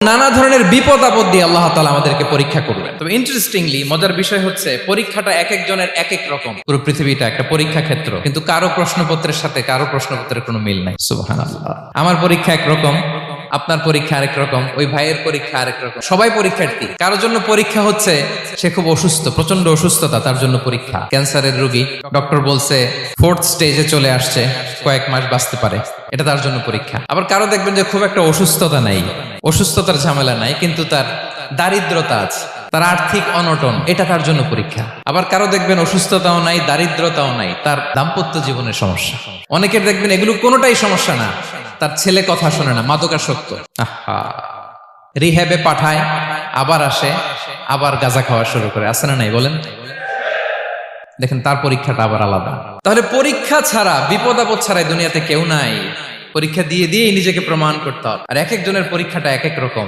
নানা ধরনের বিপদ আপদ দিয়ে আল্লাহ তালা আমাদেরকে পরীক্ষা করবেন। তবে ইন্টারেস্টিংলি মজার বিষয় হচ্ছে পরীক্ষাটা এক একজনের এক এক রকম। পুরো পৃথিবীটা একটা পরীক্ষা ক্ষেত্র কিন্তু কারও প্রশ্নপত্রের সাথে কারও প্রশ্নপত্রের কোনো মিল নাই। সুবহান আমার পরীক্ষা একরকম আপনার পরীক্ষা আরেক রকম ওই ভাইয়ের পরীক্ষা আরেক রকম। সবাই পরীক্ষার্থী কারোর জন্য পরীক্ষা হচ্ছে সে খুব অসুস্থ প্রচণ্ড অসুস্থতা তার জন্য পরীক্ষা। ক্যান্সারের রোগী ডক্টর বলছে ফোর্থ স্টেজে চলে আসছে কয়েক মাস বাঁচতে পারে। এটা তার জন্য পরীক্ষা। আবার কারও দেখবেন যে খুব একটা অসুস্থতা নাই। অসুস্থতার ঝামেলা নাই, কিন্তু তার দারিদ্রতা আছে, তার আর্থিক অনটন, এটা তার জন্য পরীক্ষা। আবার কারও দেখবেন অসুস্থতাও নাই, দারিদ্রতাও নাই, তার দাম্পত্য জীবনের সমস্যা। অনেকের দেখবেন এগুলো কোনোটাই সমস্যা না, তার ছেলে কথা শোনে না, মাদকাসক্ত। আহা। রিহ্যাবে পাঠায়, আবার আসে, আবার গাঁজা খাওয়া শুরু করে। আসে না নাই বলেন? দেখেন তার পরীক্ষাটা আবার আলাদা। তাহলে পরীক্ষা ছাড়া, বিপদ আপদ ছাড়া দুনিয়াতে কেউ নাই। পরীক্ষা দিয়ে দিয়েই নিজেকে প্রমাণ করতে হবে। আর এক একজনের পরীক্ষাটা এক এক রকম।